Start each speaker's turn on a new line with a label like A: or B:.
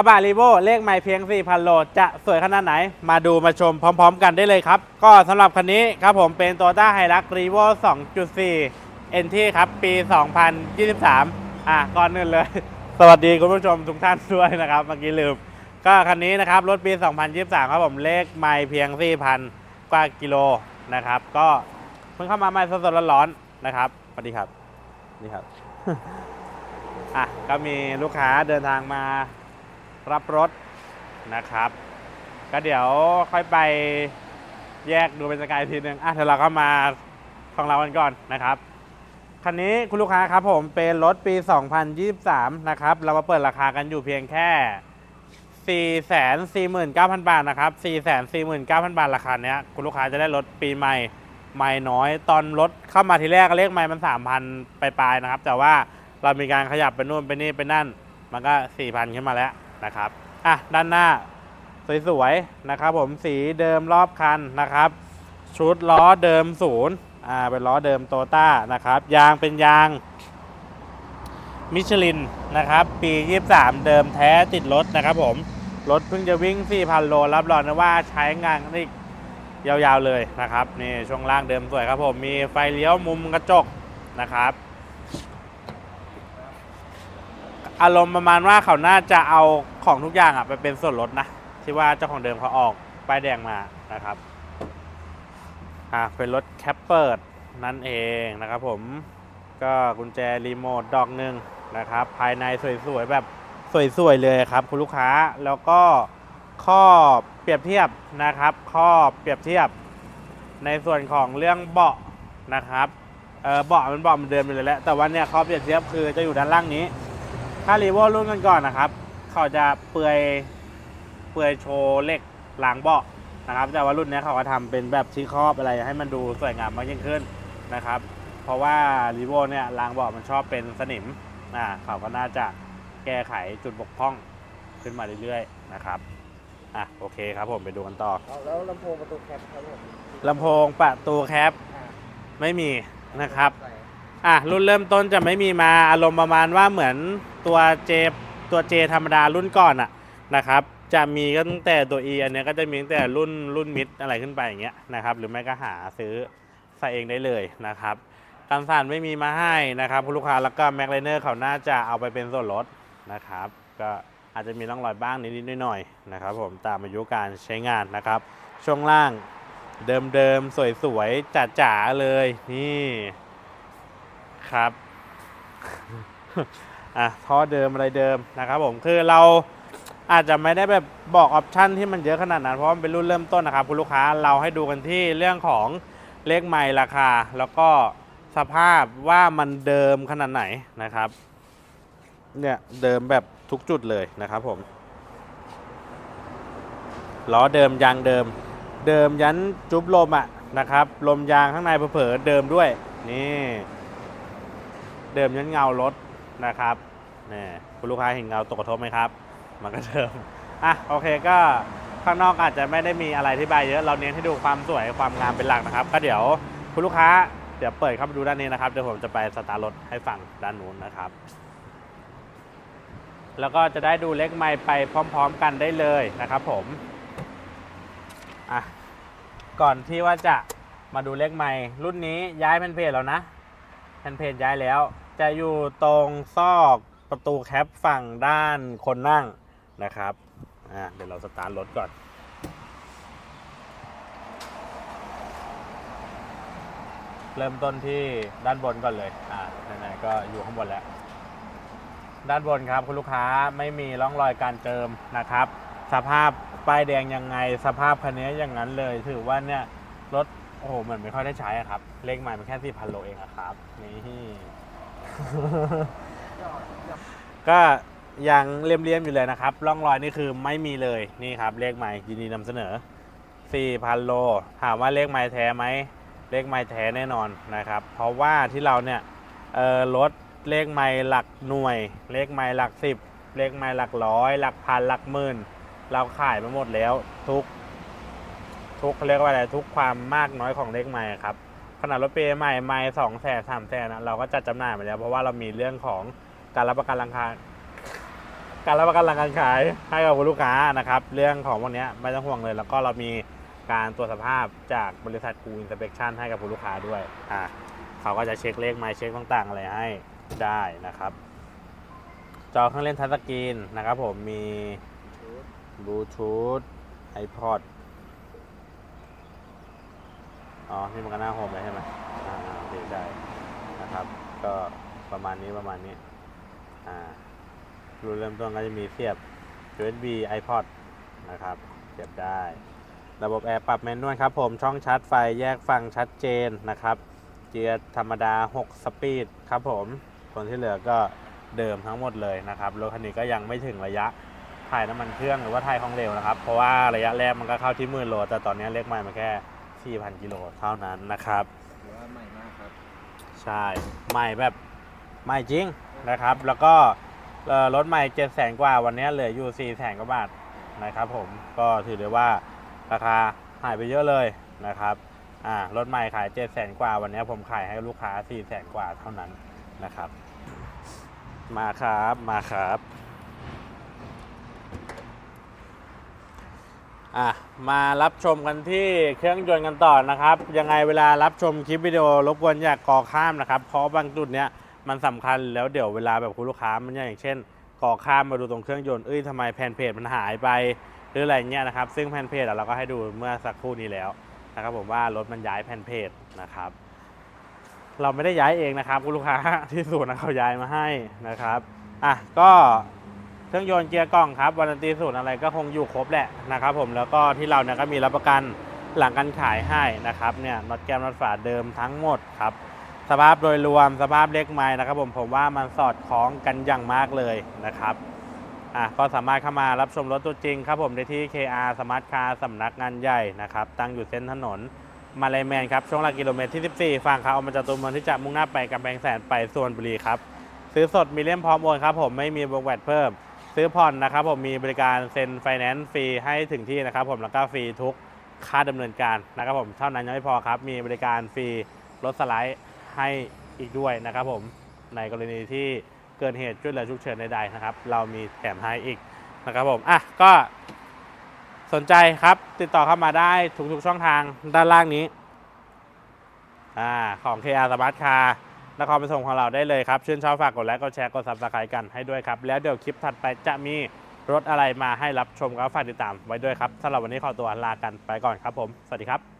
A: กระบะรีโวเลขใหม่เพียง 4,000 โล จะสวยขนาดไหน มาดูมาชมพร้อมๆ กันได้เลยครับ ก็สำหรับคันนี้ครับผมเป็น Toyota Hilux Revo 2.4 NT ครับปี 2023 อะก่อนอื่นเลย สวัสดีคุณผู้ชมทุกท่านด้วยนะครับ เมื่อกี้ลืม ก็คันนี้นะครับ รถปี 2023 ครับผมเลขไม่เพียง 4,000 กว่ากิโลนะครับ ก็เพิ่งเข้ามาใหม่สดๆร้อนๆนะครับสวัสดีครับนี่ครับอะก็มีลูกค้าเดินทางมา รับรถนะครับ ก็เดี๋ยวค่อยไปแยกดูเป็นสกายทีนึงอะเดี๋ยวเราก็มาของเรากันก่อนนะครับคันนี้คุณลูกค้าครับผมเป็นรถปี 2023 นะครับ เรามาเปิดราคากันอยู่เพียงแค่ 449,000 บาทนะครับ 449,000 บาทราคาเนี้ยคุณลูกค้าจะได้รถปีใหม่ใหม่น้อย ตอนรถเข้ามาทีแรกเลขใหม่มัน 3,000 ปลายๆนะครับ แต่ว่าเรามีการขยับไปนู่นไปนี่ไปนั่น มันก็ 4,000 ขึ้นมาแล้ว นะครับอะด้านหน้าสวยๆนะครับผมสีเดิมรอบคันนะครับ ชุดล้อเดิมศูนย์อ่าเป็นล้อเดิมโตต้านะครับยางเป็นยางมิชลินนะครับปี 23 เดิมแท้ติดรถนะครับผมรถเพิ่งจะวิ่ง 4,000 โล รับรองนะว่าใช้งานได้ยาวๆเลยนะครับนี่ช่วงล่างเดิมสวยครับผมมีไฟเลี้ยวมุมกระจกนะครับ อารมณ์ประมาณว่าเขาน่าจะเอาของทุกอย่างอะไปเป็นส่วนลดนะ ที่ว่าเจ้าของเดิมเขาออกป้ายแดงมานะครับอ่าเป็นรถแคปเปิดนั่นเองนะครับผมก็กุญแจรีโมทดอกหนึ่งนะครับ ภายในสวยๆแบบสวยๆเลยครับ คุณลูกค้าแล้วก็ข้อเปรียบเทียบนะครับ ข้อเปรียบเทียบในส่วนของเรื่องเบาะนะครับเออเบาะมันเบาะมันเดิมไปเลยแหละแต่ว่าเนี่ยข้อเปรียบเทียบคือจะอยู่ด้านล่างนี้ ถ้ารีโวรุ่นกันก่อนนะครับ เขาจะเปื่อยเปื่อยโชว์เหล็กหลังเบาะนะครับ แต่ว่ารุ่นเนี้ยเขาก็ทำเป็นแบบที่ครอบอะไรให้มันดูสวยงามมากยิ่งขึ้นนะครับ เพราะว่ารีโวเนี่ยรางเบาะมันชอบเป็นสนิมอ่าเขาก็น่าจะแก้ไขจุดบกพร่องขึ้นมาเรื่อยๆนะครับอะโอเคครับผมไปดูกันต่อ
B: เอาแล้วลำโพงประตูแคปครับผม
A: ลำโพงประตูแคป
B: อ่า
A: ไม่มีนะครับ
B: ใส่
A: อะรุ่นเริ่มต้นจะไม่มีมาอารมณ์ประมาณว่าเหมือนตัวเจตัวเจธรรมดารุ่นก่อนอะนะครับ จะมีก็ตั้งแต่ตัว E อันเนี้ยก็จะมีตั้งแต่รุ่นรุ่นมิดอะไรขึ้นไปอย่างเงี้ยนะครับ หรือไม่ก็หาซื้อใส่เองได้เลยนะครับกันสันไม่มีมาให้นะครับคุณลูกค้าแล้วก็แม็กไลเนอร์เขาน่าจะเอาไปเป็นส่วนลดนะครับ ก็อาจจะมีร่องรอยบ้างนิดๆหน่อยๆนะครับ ผมตามอายุการใช้งานนะครับ ช่วงล่างเดิมๆสวยๆจ๋าๆเลยนี่ ครับ อะท่อเดิมอะไรเดิมนะครับผมคือเราอาจจะไม่ได้แบบบอกออปชันที่มันเยอะขนาดนั้น เพราะมันเป็นรุ่นเริ่มต้นนะครับ คุณลูกค้าเราให้ดูกันที่เรื่องของเลขไมล์ราคา แล้วก็สภาพว่ามันเดิมขนาดไหนนะครับ เนี่ยเดิมแบบทุกจุดเลยนะครับผมล้อเดิมยางเดิม เดิมยันจุบลมอะนะครับ ลมยางข้างในเผลอเดิมด้วย นี่ เดิมยันเงารถนะครับนี่คุณลูกค้าเห็นเงาตกกระทบไหมครับ มันก็เดิมอะโอเคก็ข้างนอกอาจจะไม่ได้มีอะไรที่บายเยอะเราเน้นให้ดูความสวยความงามเป็นหลักนะครับ ก็เดี๋ยวคุณลูกค้าเดี๋ยวเปิดเข้าไปดูด้านนี้นะครับเดี๋ยวผมจะไปสตาร์ทรถให้ฟังด้านนู้นนะครับ แล้วก็จะได้ดูเลขไมล์ไปพร้อม ๆ กันได้เลยนะครับ ผมอะก่อนที่ว่าจะมาดูเลขไมล์รุ่นนี้ย้ายแผ่นเพจแล้วนะ แผ่นเพจย้ายแล้ว จะอยู่ตรงซอกประตูแคปฝั่งด้านคนนั่งนะครับอ่าเดี๋ยวเราสตาร์ทรถก่อนเริ่มต้นที่ด้านบนก่อนเลย อ่า ไหนๆ ก็อยู่ข้างบนแล้ว ด้านบนครับคุณลูกค้าไม่มีร่องรอยการเจิมนะครับ สภาพป้ายแดงยังไง สภาพคันนี้อย่างนั้นเลย ถือว่าเนี่ยรถ โอ้โหเหมือนไม่ค่อยได้ใช้อะครับ เลขใหม่มันแค่สี่พันโลเองอะครับ นี่ ก็ยังเลี่ยมๆอยู่เลยนะครับ ร่องรอยนี่คือไม่มีเลยนี่ครับ เลขใหม่ยินดีนำเสนอ 4,000 โล ถามว่าเลขไม้แท้ไหมเลขไม้แท้แน่นอนนะครับ เพราะว่าที่เราเนี่ยเออรถเลขไม้หลักหน่วย เลขไม้หลักสิบเลขไม้หลักร้อย หลักพันหลักหมื่นเราขายมาหมดแล้วทุก ทุกเขาเรียกว่าอะไรทุกความมากน้อยของเลขไม้ครับขนาดรถเปย์ใหม่ไม้สองแสนสามแสนนะเราก็จัดจำหน่ายไปแล้ว เพราะว่าเรามีเรื่องของการรับประกันราคาการรับประกันหลังการขายให้กับลูกค้านะครับ เรื่องของพวกนี้ไม่ต้องห่วงเลย แล้วก็เรามีการตรวจสภาพจากบริษัทกูอินสเป t ชันให้กับลูกค้าด้วยอ่าเขาก็จะเช็คเลขไมล์เช็คต่างๆอะไรให้ได้นะครับ จอเครื่องเล่นทัชสกรีนนะครับผมมีบลูทูธไอพอด อ๋อนี่มันก็หน้าโฮมเลยใช่ไหมอ่าโอเคได้นะครับ ก็ประมาณนี้ประมาณนี้ อ่ารูเริ่มต้นก็จะมีเสียบ USB iPod นะครับ เสียบได้ ระบบแอร์ปรับแมนนวลครับผม ช่องชาร์จไฟแยกฟังชัดเจนนะครับ เกียร์ธรรมดา 6 สปีดครับผม ส่วนที่เหลือก็เดิมทั้งหมดเลยนะครับ รถคันนี้ก็ยังไม่ถึงระยะถ่ายน้ำมันเครื่องหรือว่าถ่ายของเหลวนะครับ เพราะว่าระยะแรกมันก็เข้าที่หมื่นโล แต่ตอนนี้เล็กใหม่มาแค่ 4,000 กิโลเท่านั้นนะครับ
B: ถือว่าใหม่มากครับ
A: ใช่ ใหม่แบบใหม่จริงนะครับ แล้วก็เอ่อรถใหม่เจ็ดแสนกว่าวันนี้เหลืออยู่สี่แสนกว่าบาทนะครับผม ก็ถือได้ว่าราคาหายไปเยอะเลยนะครับ อ่ารถใหม่ขายเจ็ดแสนกว่าวันนี้ผมขายให้ลูกค้าสี่แสนกว่าเท่านั้นนะครับ มาครับ มาครับ อะมารับชมกันที่เครื่องยนต์กันต่อนะครับ ยังไงเวลารับชมคลิปวิดีโอรบกวนอย่ากกอข้ามนะครับ เพราะบางจุดเนี้ยมันสำคัญแล้วเดี๋ยวเวลาแบบคุณลูกค้ามันอย่างเช่นกอข้ามมาดูตรงเครื่องยนต์เอ้ยทำไมแผ่นเพจมันหายไปหรืออะไรเงี้ยนะครับ ซึ่งแผ่นเพจเราก็ให้ดูเมื่อสักครู่นี้แล้วนะครับผมว่ารถมันย้ายแผ่นเพจนะครับ เราไม่ได้ย้ายเองนะครับคุณลูกค้าที่ศูนย์นะเขาย้ายมาให้นะครับอะก็ เครื่องยนต์เกียร์กล่องครับวารันตีศูนย์อะไรก็คงอยู่ครบแหละนะครับผมแล้วก็ที่เราเนี่ยก็มีรับประกันหลังการขายให้นะครับเนี่ยน็อตแก้มน็อตฝาเดิมทั้งหมดครับสภาพโดยรวมสภาพเล็กไม้นะครับ ผมผมว่ามันสอดคล้องกันอย่างมากเลยนะครับอะก็สามารถเข้ามารับชมรถตัวจริงครับผมได้ที่ KR Smart Car สำนักงานใหญ่นะครับตั้งอยู่เส้นถนนมาเลแมนครับช่วงหลักกิโลเมตรที่ 14 ฝั่งขาออกมาจากตัวเมืองที่จะมุ่งหน้าไปกำแพงแสนไปส่วนบุรีครับซื้อสดมีเล่มพร้อมโอนครับผมไม่มีวงแวดเพิ่ม ซื้อผ่อนนะครับผมมีบริการเซ็นไฟแนนซ์ฟรีให้ถึงที่นะครับผมแล้วก็ฟรีทุกค่าดำเนินการนะครับผมเท่านั้นยังไม่พอครับมีบริการฟรีรถสไลด์ให้อีกด้วยนะครับผมในกรณีที่เกิดเหตุช่วยเหลือฉุกเฉินใดๆนะครับ เรามีแถมให้อีกนะครับผมอะก็สนใจครับติดต่อเข้ามาได้ทุกๆช่องทางด้านล่างนี้อ่าของ KR Smart Car นครปฐมของเราได้เลยครับ ชื่นชอบฝากกดไลค์กดแชร์กดซับสไครต์กันให้ด้วยครับ แล้วเดี๋ยวคลิปถัดไปจะมีรถอะไรมาให้รับชมก็ฝากติดตามไว้ด้วยครับสำหรับวันนี้ขอตัวลากันไปก่อนครับผม สวัสดีครับ